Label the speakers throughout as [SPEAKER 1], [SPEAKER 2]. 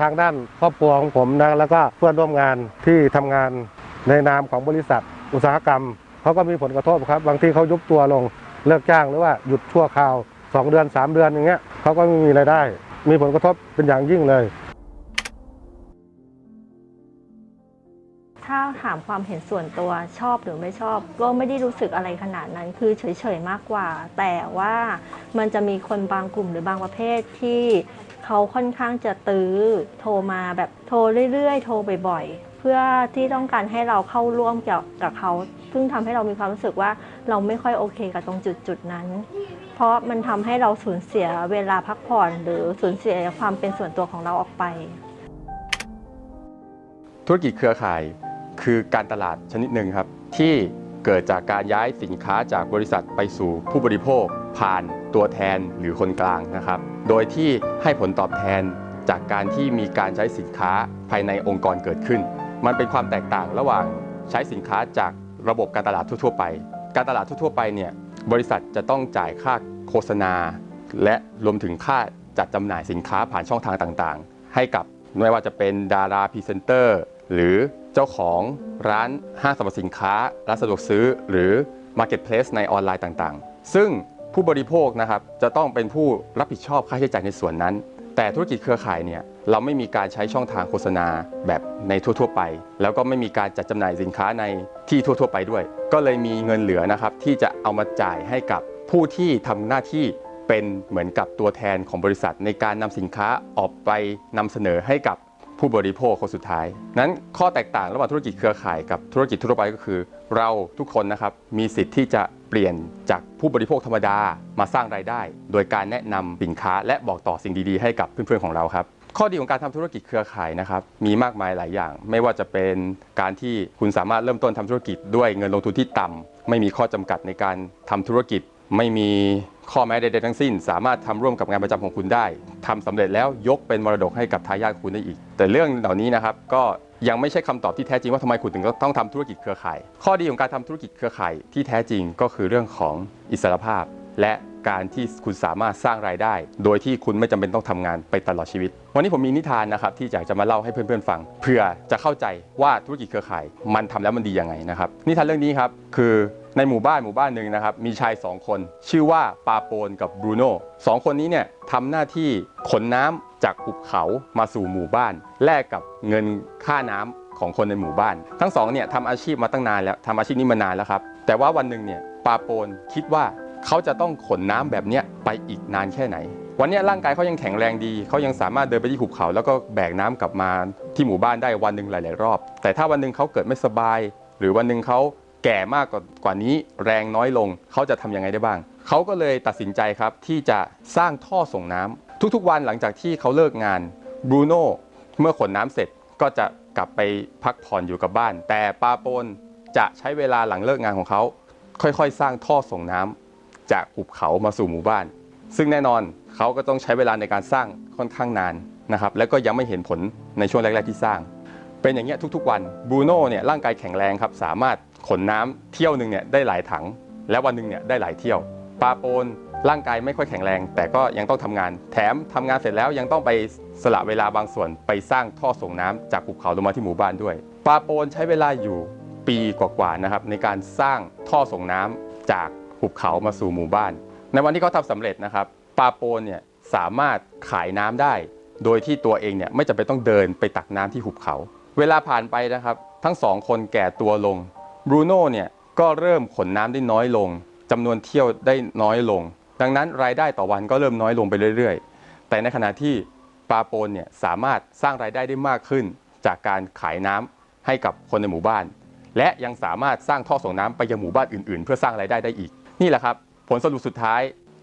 [SPEAKER 1] ทางด้านครอบครัวของผมนะแล้วก็เพื่อนร่วมงานที่ทำงานในนามของบริษัท อุตสาหกรรมเขาก็มีผลกระทบครับ บางที่เขายุบตัวลงเลิกจ้างหรือว่าหยุดชั่วคราว 2 เดือน 3 เดือนอย่างเงี้ยเขาก็ไม่มีรายได้ มีผลกระทบเป็นอย่างยิ่งเลย
[SPEAKER 2] ถ้าถามความเห็นส่วนตัวชอบหรือไม่ชอบ ก็ไม่ได้รู้สึกอะไรขนาดนั้น คือเฉยๆมากกว่า แต่ว่ามันจะมีคนบางกลุ่มหรือบางประเภทที่ เขาค่อนข้างจะตื้อโทรมาแบบโทรเรื่อยๆ โทรบ่อยๆ เพื่อที่ต้องการให้เราเข้าร่วมเกี่ยวกับเขา ซึ่งทำให้เรามีความรู้สึกว่าเราไม่ค่อยโอเคกับตรงจุดๆนั้น เพราะมันทำให้เราสูญเสียเวลาพักผ่อน หรือสูญเสียความเป็นส่วนตัวของเราออกไป
[SPEAKER 3] ธุรกิจเครือข่ายคือการตลาดชนิดหนึ่งครับ ที่เกิดจากการย้ายสินค้าจากบริษัทไปสู่ผู้บริโภค ผ่านตัวแทนหรือคนกลางนะครับ โดยที่ให้ผลตอบแทนจากการที่มีการใช้สินค้าภายในองค์กรเกิดขึ้น มันเป็นความแตกต่างระหว่างใช้สินค้าจากระบบการตลาดทั่ว ๆ ไป การตลาดทั่ว ๆ ไปเนี่ยบริษัทจะต้องจ่ายค่าโฆษณา และรวมถึงค่าจัดจำหน่ายสินค้าผ่านช่องทางต่างๆ ให้กับไม่ว่าจะเป็นดาราพรีเซนเตอร์หรือเจ้าของร้านห้างสรรพสินค้า ร้านสะดวกซื้อ หรือ Marketplace ในออนไลน์ต่างๆ ซึ่ง ผู้บริโภคนะครับจะต้องเป็นผู้รับผิดชอบค่าใช้จ่ายในส่วนนั้น แต่ธุรกิจเครือข่ายเนี่ยเราไม่มีการใช้ช่องทางโฆษณาแบบในทั่ว ๆ ไป แล้วก็ไม่มีการจัดจำหน่ายสินค้าในที่ทั่ว ๆ ไปด้วย ก็เลยมีเงินเหลือนะครับที่จะเอามาจ่ายให้กับผู้ที่ทำหน้าที่เป็นเหมือนกับตัวแทนของบริษัท ในการนำสินค้าออกไปนำเสนอให้กับผู้บริโภคคนสุดท้าย นั้นข้อแตกต่างระหว่างธุรกิจเครือข่ายกับธุรกิจทั่วไปก็คือ เราทุกคนนะครับมีสิทธิ์ที่จะ เปลี่ยนจากผู้บริโภคธรรมดามาสร้างรายได้ โดยการแนะนำสินค้า และบอกต่อสิ่งดีๆ ให้กับเพื่อนๆของเราครับ ข้อดีของการทำธุรกิจเครือข่ายนะครับมีมากมายหลายอย่าง ไม่ว่าจะเป็นการที่คุณสามารถเริ่มต้นทำธุรกิจด้วยเงินลงทุนที่ต่ำไม่มีข้อจำกัดในการทำธุรกิจ ไม่มีข้อแม้ใดๆทั้งสิ้น สามารถทำร่วมกับงานประจำของคุณได้ทำสำเร็จแล้วยกเป็นมรดกให้กับทายาทคุณได้อีก แต่เรื่องเหล่านี้นะครับก็ยังไม่ใช่คำตอบที่แท้จริงว่าทำไมคุณถึงต้องทำธุรกิจเครือข่าย ข้อดีของการทำธุรกิจเครือข่ายที่แท้จริงก็คือเรื่องของอิสรภาพ และ การที่คุณสามารถสร้างรายได้ โดยที่คุณไม่จำเป็นต้องทำงานไปตลอดชีวิต วันนี้ผมมีนิทานนะครับที่อยากจะมาเล่าให้เพื่อนๆฟัง เพื่อจะเข้าใจว่าธุรกิจเครือข่ายมันทำแล้วมันดียังไงนะครับนิทานเรื่องนี้ครับคือในหมู่บ้านหมู่บ้านหนึ่งนะครับมีชายสองคน ชื่อว่าปาโปนกับบรูโน่สองคนนี้เนี่ยทำหน้าที่ขนน้ำจากหุบเขามาสู่หมู่บ้าน แลกกับเงินค่าน้ำของคนในหมู่บ้าน ทั้งสองเนี่ยทำอาชีพมาตั้งนานแล้วทำอาชีพนี้มานานแล้วครับแต่ว่าวันหนึ่งเนี่ยปาโปนคิดว่า เขาจะต้องขนน้ำแบบนี้ไปอีกนานแค่ไหน วันนี้ร่างกายเขายังแข็งแรงดี เขายังสามารถเดินไปที่หุบเขา แล้วก็แบกน้ำกลับมาที่หมู่บ้านได้วันหนึ่งหลาย ๆ รอบ แต่ถ้าวันหนึ่งเขาเกิดไม่สบาย หรือวันหนึ่งเขาแก่มากกว่านี้แรงน้อยลง เขาจะทำยังไงได้บ้าง เขาก็เลยตัดสินใจครับที่จะสร้างท่อส่งน้ำทุกๆ วันหลังจากที่เขาเลิกงานบรูโน่เมื่อขนน้ำเสร็จก็จะกลับไปพักผ่อนอยู่กับบ้าน แต่ปาโปนจะใช้เวลาหลังเลิกงานของเขา ค่อยๆ สร้างท่อส่งน้ำ จากหุบเขามาสู่หมู่บ้าน ซึ่งแน่นอนเขาก็ต้องใช้เวลาในการสร้างค่อนข้างนานนะครับแล้วก็ยังไม่เห็นผลในช่วงแรก ๆ ที่สร้าง เป็นอย่างเงี้ยทุกๆ วันบูโน่เนี่ยร่างกายแข็งแรงครับสามารถขนน้ำเที่ยวหนึ่งเนี่ยได้หลายถัง และวันหนึ่งเนี่ยได้หลายเที่ยวปาโปนร่างกายไม่ค่อยแข็งแรง แต่ก็ยังต้องทำงาน แถมทำงานเสร็จแล้วยังต้องไปสละเวลาบางส่วนไปสร้างท่อส่งน้ำจากหุบเขาลงมาที่หมู่บ้านด้วยปาโปนใช้เวลาอยู่ปีกว่าๆนะครับในการสร้างท่อส่งน้ำจาก หุบเขามาสู่หมู่บ้าน ในวันที่เขาทำสำเร็จนะครับปาโปนเนี่ยสามารถขายน้ำได้ โดยที่ตัวเองเนี่ยไม่จำเป็นต้องเดินไปตักน้ำที่หุบเขา เวลาผ่านไปนะครับ ทั้งสองคนแก่ตัวลงบรูโน่เนี่ยก็เริ่มขนน้ำได้น้อยลงจำนวนเที่ยวได้น้อยลง ดังนั้นรายได้ต่อวันก็เริ่มน้อยลงไปเรื่อย ๆ แต่ในขณะที่ปาโปนเนี่ยสามารถสร้างรายได้ได้มากขึ้น จากการขายน้ำให้กับคนในหมู่บ้าน และยังสามารถสร้างท่อส่งน้ำไปยังหมู่บ้านอื่น ๆ เพื่อสร้างรายได้ได้อีก นี่แหละครับ ผลสรุปสุดท้าย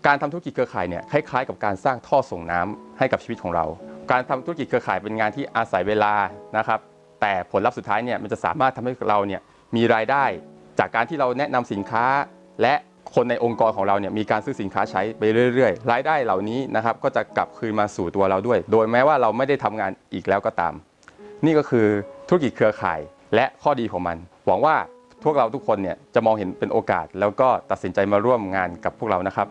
[SPEAKER 3] การทำธุรกิจเครือข่ายเนี่ยคล้ายๆ กับการสร้างท่อส่งน้ำให้กับชีวิตของเรา การทำธุรกิจเครือข่ายเป็นงานที่อาศัยเวลานะครับ แต่ผลลัพธ์สุดท้ายเนี่ยมันจะสามารถทำให้เราเนี่ยมีรายได้ จากการที่เราแนะนำสินค้า และคนในองค์กรของเราเนี่ยมีการซื้อสินค้าใช้ไปเรื่อยๆ รายได้เหล่านี้นะครับก็จะกลับคืนมาสู่ตัวเราด้วย โดยแม้ว่าเราไม่ได้ทำงานอีกแล้วก็ตาม นี่ก็คือธุรกิจเครือข่ายและข้อดีของมัน หวังว่า พวกเราทุกคนเนี่ยจะมองเห็นเป็นโอกาส แล้วก็ตัดสินใจมาร่วมงานกับพวกเรานะครับ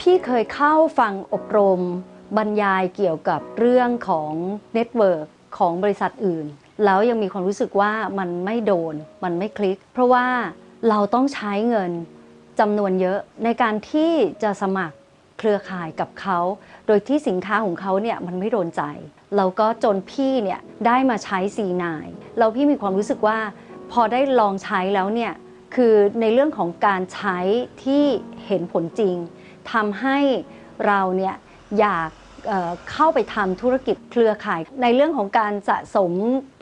[SPEAKER 4] พี่เคยเข้าฟังอบรมบรรยายเกี่ยวกับเรื่องของเน็ตเวิร์กของบริษัทอื่น แล้วยังมีความรู้สึกว่ามันไม่โดน มันไม่คลิก เพราะว่าเราต้องใช้เงินจำนวนเยอะในการที่จะสมัคร เครือข่ายกับเขา โดยที่สินค้าของเขาเนี่ยมันไม่โดนใจแล้วก็จนพี่เนี่ยได้มาใช้ C9 แล้วพี่มีความรู้สึกว่า พอได้ลองใช้แล้วเนี่ยคือในเรื่องของการใช้ที่เห็นผลจริงทำให้เราเนี่ยอยากเอ่อเข้าไปทำธุรกิจเครือข่าย ในเรื่องของการสะสม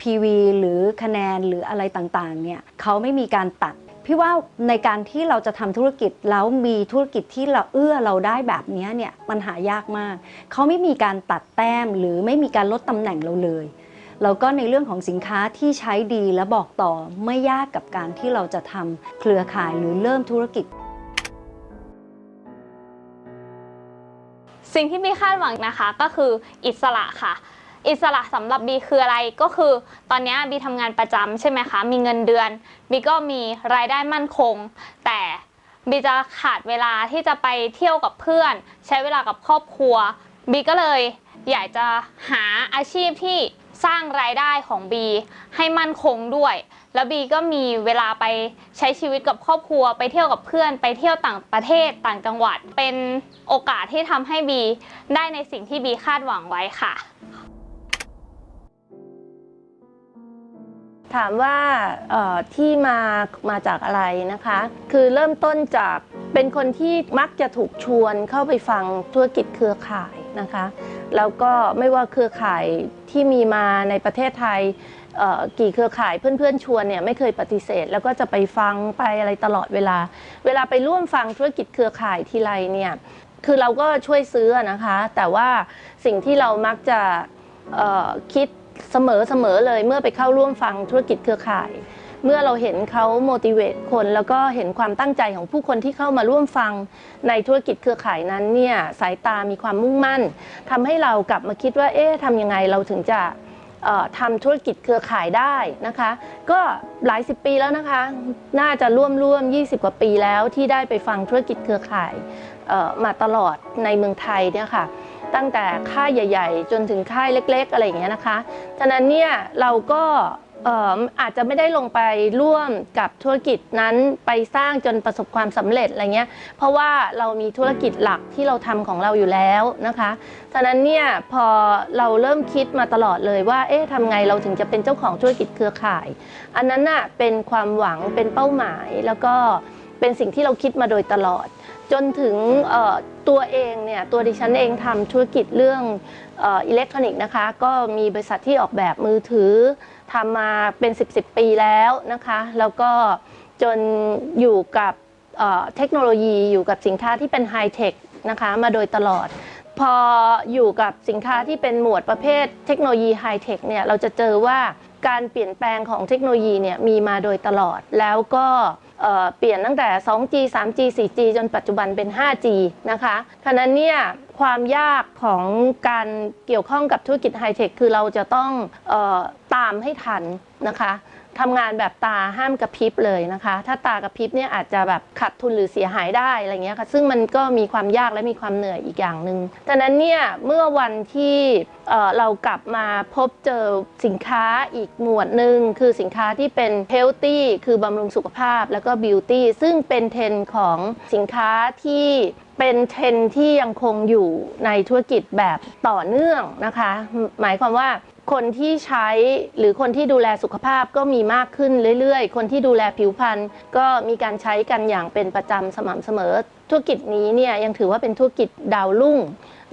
[SPEAKER 4] PV หรือคะแนนหรืออะไรต่างๆเนี่ยเขาไม่มีการตัด พี่ว่าในการที่เราจะทำธุรกิจแล้วมีธุรกิจที่เราเอื้อเราได้แบบนี้เนี่ยมันหายากมาก เขาไม่มีการตัดแต้มหรือไม่มีการลดตำแหน่งเราเลยแล้วก็ในเรื่องของสินค้าที่ใช้ดีและบอกต่อไม่ยากกับการที่เราจะทำเครือข่ายหรือเริ่มธุรกิจ
[SPEAKER 5] สิ่งที่บีคาดหวังนะคะก็คืออิสระค่ะ อิสระสำหรับบีคืออะไรก็คือตอนนี้บีทำงานประจำใช่ไหมคะมีเงินเดือนบีก็มีรายได้มั่นคง แต่บีจะขาดเวลาที่จะไปเที่ยวกับเพื่อน ใช้เวลากับครอบครัวบีก็เลยอยากจะหาอาชีพที่สร้างรายได้ของบีให้มั่นคงด้วย แล้วบีก็มีเวลาไปใช้ชีวิตกับครอบครัว ไปเที่ยวกับเพื่อน ไปเที่ยวต่างประเทศต่างจังหวัด เป็นโอกาสที่ทำให้บีได้ในสิ่งที่บีคาดหวังไว้ค่ะ
[SPEAKER 6] ถามว่าที่มามาจากอะไรนะคะ คือเริ่มต้นจากเป็นคนที่มักจะถูกชวนเข้าไปฟังธุรกิจเครือข่ายนะคะ แล้วก็ไม่ว่าเครือข่ายที่มีมาในประเทศไทยกี่เครือข่ายเพื่อนๆชวนเนี่ยไม่เคยปฏิเสธ แล้วก็จะไปฟังไปอะไรตลอดเวลา เวลาไปร่วมฟังธุรกิจเครือข่ายทีไรเนี่ยคือเราก็ช่วยซื้อนะคะ แต่ว่าสิ่งที่เรามักจะคิด เสมอเสมอเลยเมื่อไปเข้าร่วมฟังธุรกิจเครือข่าย เมื่อเราเห็นเขา motivate คน แล้วก็เห็นความตั้งใจของผู้คนที่เข้ามาร่วมฟังในธุรกิจเครือข่ายนั้นเนี่ยสายตามีความมุ่งมั่นทำให้เรากลับมาคิดว่าเอ๊ะทำยังไงเราถึงจะทำธุรกิจเครือข่ายได้นะคะ ก็หลายสิบปีแล้วนะคะ น่าจะร่วมร่วม 20 กว่าปีแล้วที่ได้ไปฟังธุรกิจเครือข่ายมาตลอดในเมืองไทยเนี่ยค่ะ ตั้งแต่ค่ายใหญ่ ๆ จนถึงค่ายเล็ก ๆ อะไรอย่างเงี้ยนะคะฉะนั้นเนี่ยเราก็เอ่ออาจจะไม่ได้ลงไปร่วมกับธุรกิจนั้นไปสร้างจนประสบความสำเร็จอะไรเงี้ย เพราะว่าเรามีธุรกิจหลักที่เราทำของเราอยู่แล้วนะคะฉะนั้นเนี่ยพอเราเริ่มคิดมาตลอดเลยว่า เอ๊ะทำไงเราถึงจะเป็นเจ้าของธุรกิจเครือข่าย อันนั้นน่ะเป็นความหวังเป็นเป้าหมายแล้วก็ เป็นสิ่งที่เราคิดมาโดยตลอด จนถึงตัวเองเนี่ยตัวดิฉันเองทำธุรกิจเรื่องอิเล็กทรอนิกส์นะคะ ก็มีบริษัทที่ออกแบบมือถือทำมาเป็น 10บสปีแล้วนะคะ แล้วก็จนอยู่กับเทคโนโลยีอยู่กับสินค้าที่เป็นไฮเทคนะคะมาโดยตลอด พออยู่กับสินค้าที่เป็นหมวดประเภทเทคโนโลยีไฮเทคเนี่ยเราจะเจอว่าการเปลี่ยนแปลงของเทคโนโลยีเนี่ยมีมาโดยตลอดแล้วก็ เปลี่ยนตั้งแต่ 2G 3G 4G จนปัจจุบันเป็น 5G นะคะฉะนั้นเนี่ยความยากของการเกี่ยวข้องกับธุรกิจไฮเทคคือเราจะต้องออตามให้ทันนะคะ ทำงานแบบตาห้ามกระพริบเลยนะคะ ถ้าตากระพริบเนี่ยอาจจะแบบขาดทุนหรือเสียหายได้อะไรเงี้ยค่ะ ซึ่งมันก็มีความยากและมีความเหนื่อยอีกอย่างหนึ่งฉะนั้นเนี่ยเมื่อวันที่เออเรากลับมาพบเจอสินค้าอีกหมวดหนึ่งคือสินค้าที่เป็น healthy คือบำรุงสุขภาพแล้วก็ beauty ซึ่งเป็นเทรนของสินค้าที่เป็นเทรนที่ยังคงอยู่ในธุรกิจแบบต่อเนื่องนะคะ หมายความว่า คนที่ใช้หรือคนที่ดูแลสุขภาพก็มีมากขึ้นเรื่อยๆ คนที่ดูแลผิวพรรณก็มีการใช้กันอย่างเป็นประจำสม่ำเสมอ ธุรกิจนี้เนี่ยยังถือว่าเป็นธุรกิจดาวรุ่ง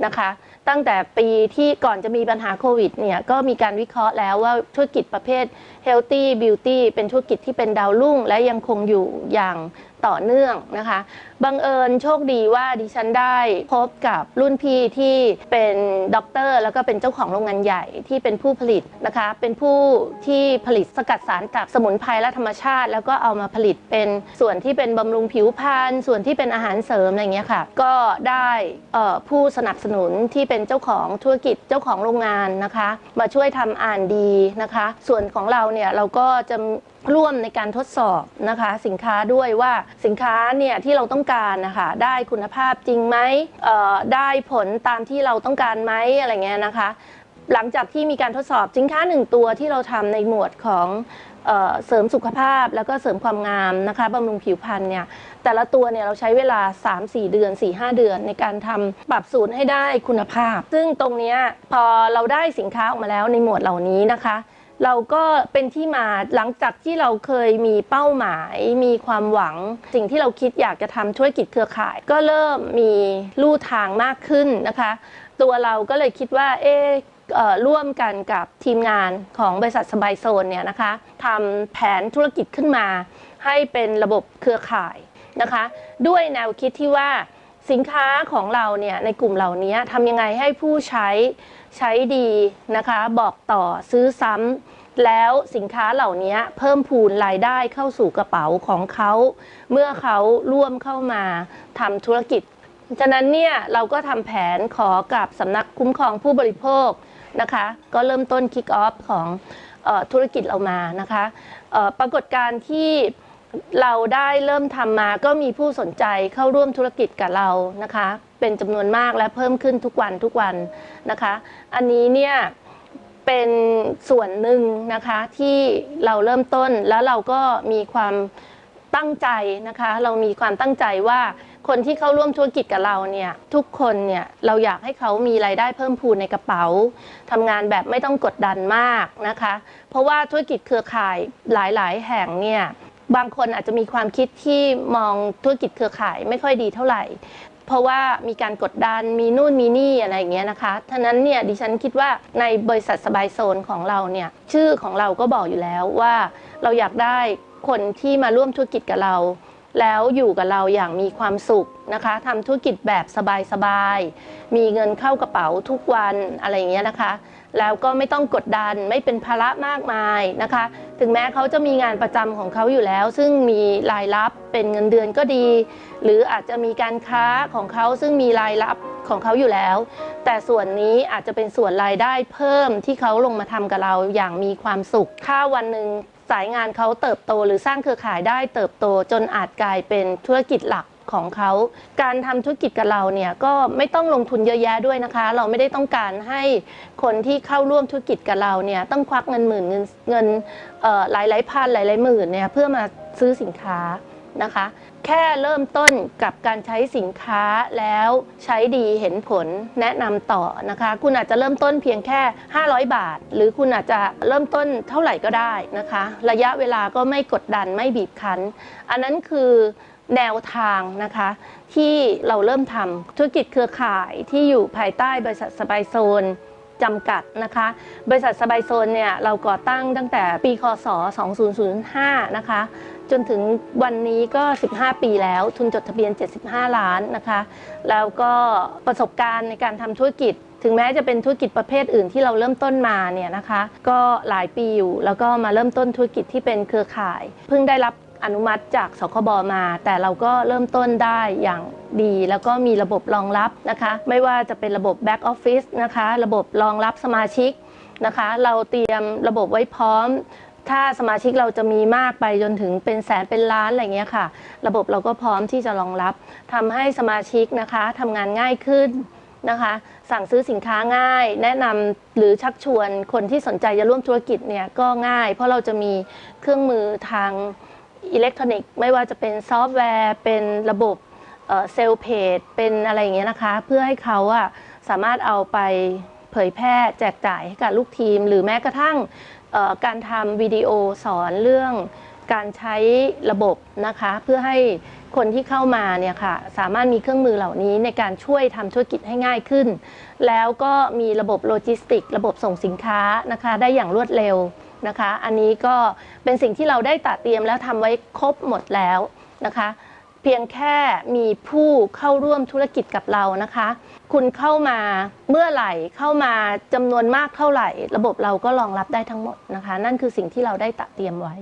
[SPEAKER 6] นะคะ ตั้งแต่ปีที่ก่อนจะมีปัญหาโควิดเนี่ยก็มีการวิเคราะห์แล้วว่าธุรกิจประเภท healthy beauty เป็นธุรกิจที่เป็นดาวรุ่ง และยังคงอยู่อย่าง ต่อเนื่องนะคะบังเอิญโชคดีว่าดิฉันได้พบกับรุ่นพี่ที่เป็นด็อกเตอร์ แล้วก็เป็นเจ้าของโรงงานใหญ่ที่เป็นผู้ผลิตนะคะ เป็นผู้ที่ผลิตสกัดสารจากสมุนไพรและธรรมชาติ แล้วก็เอามาผลิตเป็นส่วนที่เป็นบำรุงผิวพรรณส่วนที่เป็นอาหารเสริมอะไรเงี้ยค่ะ ก็ได้ผู้สนับสนุนที่เป็นเจ้าของธุรกิจเจ้าของโรงงานนะคะ มาช่วยทำอ่านดีนะคะ ส่วนของเราเนี่ยเราก็จะ ร่วมในการทดสอบนะคะสินค้าด้วยว่าสินค้าเนี่ยที่เราต้องการนะคะได้คุณภาพจริงไหมได้ผลตามที่เราต้องการไหมอะไรเงี้ยนะคะ หลังจากที่มีการทดสอบสินค้าหนึ่งตัวที่เราทำในหมวดของเออเสริมสุขภาพแล้วก็เสริมความงามนะคะบำรุงผิวพรรณเนี่ยแต่ละตัวเนี่ยเราใช้เวลา 3-4 เดือน 4-5 เดือน ในการทำปรับสูตรให้ได้คุณภาพ ซึ่งตรงเนี้ยพอเราได้สินค้าออกมาแล้วในหมวดเหล่านี้นะคะ เราก็เป็นที่มาหลังจากที่เราเคยมีเป้าหมาย มีความหวัง สิ่งที่เราคิดอยากจะทำธุรกิจเครือข่าย ก็เริ่มมีลู่ทางมากขึ้นนะคะ ตัวเราก็เลยคิดว่า เอ๊ะร่วมกันกับทีมงานของบริษัทสบายโซนเนี่ยนะคะทำแผนธุรกิจขึ้นมา ให้เป็นระบบเครือข่ายนะคะ ด้วยแนวคิดที่ว่าสินค้าของเราเนี่ยในกลุ่มเหล่านี้ทำยังไงให้ผู้ใช้ ใช้ดีนะคะ บอกต่อซื้อซ้ำแล้วสินค้าเหล่านี้เพิ่มพูนรายได้เข้าสู่กระเป๋าของเขา เมื่อเขาร่วมเข้ามาทำธุรกิจ ฉะนั้นเนี่ยเราก็ทำแผนขอกับสำนักคุ้มครองผู้บริโภคนะคะ ก็เริ่มต้น Kick Off ของออธุรกิจเรามานะคะปรากฏการณ์ที่เราได้เริ่มทำมาก็มีผู้สนใจเข้าร่วมธุรกิจกับเรานะคะ เป็นจำนวนมากและเพิ่มขึ้นทุกวันทุกวันนะคะ อันนี้เนี่ยเป็นส่วนหนึ่งนะคะที่เราเริ่มต้นแล้วเราก็มีความตั้งใจนะคะ เรามีความตั้งใจว่าคนที่เข้าร่วมธุรกิจกับเราเนี่ยทุกคนเนี่ยเราอยากให้เขามีรายได้เพิ่มพูนในกระเป๋าทำงานแบบไม่ต้องกดดันมากนะคะ เพราะว่าธุรกิจเครือข่ายหลาย ๆ แห่งเนี่ยบางคนอาจจะมีความคิดที่มองธุรกิจเครือข่ายไม่ค่อยดีเท่าไหร่ เพราะว่ามีการกดดันมีนู่นมีนี่อะไรอย่างเงี้ยนะคะท่านั้นเนี่ยดิฉันคิดว่าในบริษัทสบายโซนของเราเนี่ยชื่อของเราก็บอกอยู่แล้วว่า เราอยากได้คนที่มาร่วมธุรกิจกับเรา แล้วอยู่กับเราอย่างมีความสุขนะคะทำธุรกิจแบบสบายๆมีเงินเข้ากระเป๋าทุกวันอะไรอย่างเงี้ยนะคะ แล้วก็ไม่ต้องกดดันไม่เป็นภาระมากมายนะคะ ถึงแม้เขาจะมีงานประจำของเขาอยู่แล้ว ซึ่งมีรายรับเป็นเงินเดือนก็ดี หรืออาจจะมีการค้าของเขาซึ่งมีรายรับของเขาอยู่แล้ว แต่ส่วนนี้อาจจะเป็นส่วนรายได้เพิ่มที่เขาลงมาทำกับเราอย่างมีความสุขถ้าวันหนึ่งสายงานเขาเติบโต หรือสร้างเครือข่ายได้เติบโตจนอาจกลายเป็นธุรกิจหลัก ของเขา การทำธุรกิจกับเราเนี่ยก็ไม่ต้องลงทุนเยอะแยะด้วยนะคะ เราไม่ได้ต้องการให้คนที่เข้าร่วมธุรกิจกับเราเนี่ยต้องควักเงินหมื่นเงินเงินหลายหลายพันหลายหลายหมื่นเนี่ยเพื่อมาซื้อสินค้านะคะ แค่เริ่มต้นกับการใช้สินค้าแล้วใช้ดีเห็นผลแนะนำต่อนะคะ คุณอาจจะเริ่มต้นเพียงแค่ 500 บาท หรือคุณอาจจะเริ่มต้นเท่าไหร่ก็ได้นะคะ ระยะเวลาก็ไม่กดดันไม่บีบคั้น อันนั้นคือ แนวทางนะคะที่เราเริ่มทำธุรกิจเครือข่ายที่อยู่ภายใต้บริษัทสบายโซนจำกัดนะคะ บริษัทสบายโซนเนี่ยเราก่อตั้งตั้งแต่ปีคศ 2005 นะคะ จนถึงวันนี้ก็ 15 ปีแล้ว ทุนจดทะเบียน 75 ล้านนะคะ แล้วก็ประสบการณ์ในการทำธุรกิจ ถึงแม้จะเป็นธุรกิจประเภทอื่นที่เราเริ่มต้นมาเนี่ยนะคะ ก็หลายปีอยู่ แล้วก็มาเริ่มต้นธุรกิจที่เป็นเครือข่าย เพิ่งได้รับ อนุมัติจากสคบมา แต่เราก็เริ่มต้นได้อย่างดี แล้วก็มีระบบรองรับนะคะ ไม่ว่าจะเป็นระบบ Back Office นะคะ ระบบรองรับสมาชิกนะคะ เราเตรียมระบบไว้พร้อม ถ้าสมาชิกเราจะมีมากไปจนถึงเป็นแสนเป็นล้านอะไรเงี้ยค่ะ ระบบเราก็พร้อมที่จะรองรับทำให้สมาชิกนะคะทำงานง่ายขึ้นนะคะสั่งซื้อสินค้าง่าย แนะนำหรือชักชวนคนที่สนใจจะร่วมธุรกิจเนี่ยก็ง่าย เพราะเราจะมีเครื่องมือทาง อิเล็กทรอนิกส์ไม่ว่าจะเป็นซอฟต์แวร์เป็นระบบเซลล์เพจเป็นอะไรอย่างเงี้ยนะคะ เพื่อให้เขาอะสามารถเอาไปเผยแพร่แจกจ่ายให้กับลูกทีม หรือแม้กระทั่งการทำวิดีโอสอนเรื่องการใช้ระบบนะคะ เพื่อให้คนที่เข้ามาเนี่ยค่ะสามารถมีเครื่องมือเหล่านี้ในการช่วยทำธุรกิจให้ง่ายขึ้น แล้วก็มีระบบโลจิสติก ระบบส่งสินค้านะคะ ได้อย่างรวดเร็ว นะคะ อันนี้ก็เป็นสิ่งที่เราได้ตัดเตรียมแล้วทำไว้ครบหมดแล้วนะคะ เพียงแค่มีผู้เข้าร่วมธุรกิจกับเรานะคะ คุณเข้ามาเมื่อไหร่เข้ามาจำนวนมากเท่าไหร่ ระบบเราก็รองรับได้ทั้งหมดนะคะ นั่นคือสิ่งที่เราได้ตัดเตรียมไว้